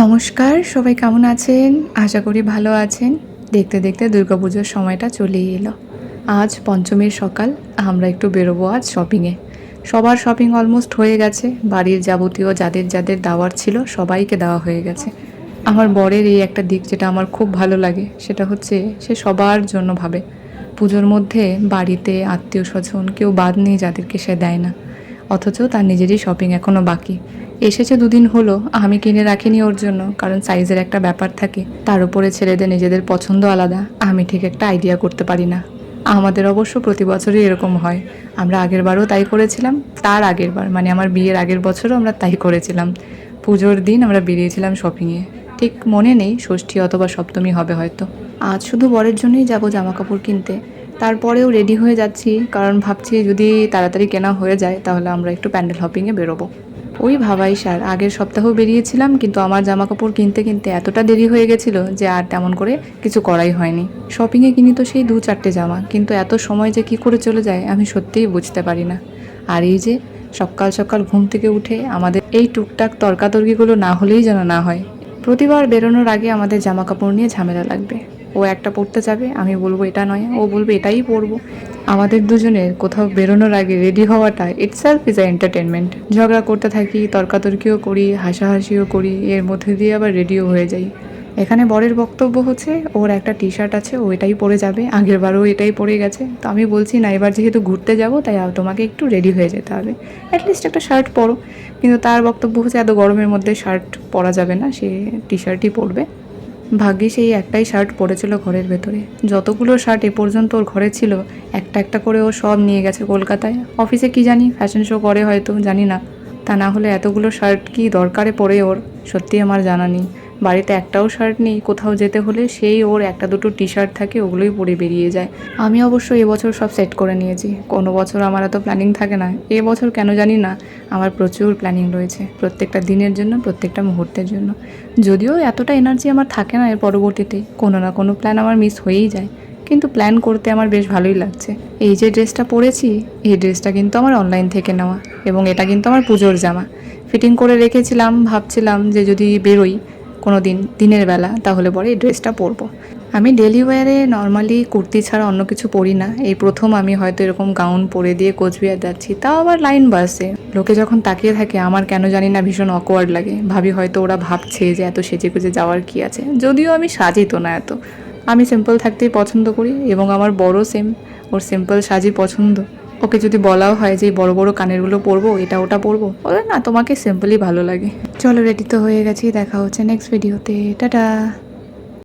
নমস্কার, সবাই কেমন আছেন? আশা করি ভালো আছেন। দেখতে দেখতে দুর্গাপুজোর সময়টা চলেই এলো। আজ পঞ্চমীর সকাল, আমরা একটু বেরোবো আজ শপিংয়ে সবার শপিং অলমোস্ট হয়ে গেছে। বাড়ির যাবতীয় যাদের যাদের দেওয়ার ছিল, সবাইকে দেওয়া হয়ে গেছে। আমার বরের এই একটা দিক যেটা আমার খুব ভালো লাগে, সেটা হচ্ছে সে সবার জন্য ভাবে। পুজোর মধ্যে বাড়িতে আত্মীয় স্বজন কেউ বাদ নেই যাদেরকে সে দেয় না। অথচ তার নিজেরই শপিং এখনও বাকি। এসেছে দুদিন হলো, আমি কিনে রাখিনি ওর জন্য, কারণ সাইজের একটা ব্যাপার থাকে। তার উপরে ছেলেদের নিজেদের পছন্দ আলাদা, আমি ঠিক একটা আইডিয়া করতে পারি না। আমাদের অবশ্য প্রতি বছরই এরকম হয়। আমরা আগের বারও তাই করেছিলাম, তার আগের বার মানে আমার বিয়ের আগের বছরও আমরা তাই করেছিলাম। পুজোর দিন আমরা বেরিয়েছিলাম শপিংয়ে ঠিক মনে নেই ষষ্ঠী অথবা সপ্তমী হবে হয়তো। আজ শুধু বরের জন্যই যাব জামা কাপড় কিনতে। তারপরেও রেডি হয়ে যাচ্ছি, কারণ ভাবছি যদি তাড়াতাড়ি কেনা হয়ে যায়, তাহলে আমরা একটু প্যান্ডেল হপিংয়ে বেরোবো। ওই ভাবাই স্যার আগের সপ্তাহ বেরিয়েছিলাম, কিন্তু আমার জামা কাপড় কিনতে কিনতে এতটা দেরি হয়ে গেছিল যে আর তেমন করে কিছু করাই হয়নি। শপিংয়ে কিনি তো সেই দু চারটে জামা, কিন্তু এত সময় যে কি করে চলে যায় আমি সত্যিই বুঝতে পারি না। আর এই যে সকাল সকাল ঘুম থেকে উঠে আমাদের এই টুকটাক তর্কাতর্কিগুলো না হলেই যেন না হয়। প্রতিবার বেরোনোর আগে আমাদের জামা কাপড় নিয়ে ঝামেলা লাগবে। ও একটা পড়তে যাবে, আমি বলব এটা নয়, ও বলবে এটাই পরবো আমাদের দুজনের কোথাও বেরোনোর আগে রেডি হওয়াটা ইটসেলফ ইজ আ এন্টারটেনমেন্ট ঝগড়া করতে থাকি, তর্কাতর্কিও করি, হাসাহাসিও করি, এর মধ্যে দিয়ে আবার রেডিও হয়ে যাই। এখানে বরের বক্তব্য হচ্ছে, ওর একটা টি শার্ট আছে, ও এটাই পরে যাবে, আগের বারও এটাই পরে গেছে। তো আমি বলছি, না, এবার যেহেতু ঘুরতে যাব, তাই তোমাকে একটু রেডি হয়ে যেতে হবে। অ্যাটলিস্ট একটা শার্ট পরো। কিন্তু তার বক্তব্য হচ্ছে, এত গরমের মধ্যে শার্ট পরা যাবে না, সে টি শার্টই পরবে। ভাগ্যে সেই একটাই শার্ট পরেছিল ঘরের ভেতরে। যতগুলো শার্ট এ পর্যন্ত ওর ঘরে ছিল, একটা একটা করে ও সব নিয়ে গেছে কলকাতায়। অফিসে কি জানি ফ্যাশন শো করে হয়তো, জানি না। তা না হলে এতগুলো শার্ট কি দরকারে পরে ওর? সত্যি আমার জানা নেই। বাড়িতে একটাও শার্ট নেই, কোথাও যেতে হলে সেই ওর একটা দুটো টি শার্ট থাকে, ওগুলোই পরে বেরিয়ে যায়। আমি অবশ্য এবছর সব সেট করে নিয়েছি। কোনো বছর আমার এত প্ল্যানিং থাকে না। এবছর কেন জানি না, আমার প্রচুর প্ল্যানিং রয়েছে, প্রত্যেকটা দিনের জন্য, প্রত্যেকটা মুহূর্তের জন্য। যদিও এতটা এনার্জি আমার থাকে না এর পরবর্তীতে, কোনো না কোনো প্ল্যান আমার মিস হয়েই যায়। কিন্তু প্ল্যান করতে আমার বেশ ভালোই লাগছে। এই যে ড্রেসটা পরেছি, এই ড্রেসটা কিন্তু আমার অনলাইন থেকে নেওয়া এবং এটা কিন্তু আমার পুজোর জামা। ফিটিং করে রেখেছিলাম, ভাবছিলাম যে যদি বেরোই কোনো দিন দিনের বেলা, তাহলে পরে এই ড্রেসটা পরবো। আমি ডেলি ওয়ারে নর্মালি কুর্তি ছাড়া অন্য কিছু পরি না। এই প্রথম আমি হয়তো এরকম গাউন পরে দিয়ে কোচবিহার যাচ্ছি, তাও আবার লাইন বাসে লোকে যখন তাকিয়ে থাকে, আমার কেন জানি না ভীষণ অকওয়ার্ড লাগে। ভাবি হয়তো ওরা ভাবছে যে এত সেজে গুজে যাওয়ার কি আছে। যদিও আমি সাজি তো না এত। আমি সিম্পল থাকতেই পছন্দ করি এবং আমার বড় সেম ওর সিম্পল সাজি পছন্দ। ওকে যদি বলাও হয় যে বড় বড় কানেরগুলো পরবো, এটা ওটা পরবো, বলে না, তোমাকে সিম্পলি ভালো লাগে। চলো রেডি তো হয়ে গেছি, দেখা হচ্ছে নেক্সট ভিডিওতে টাটা!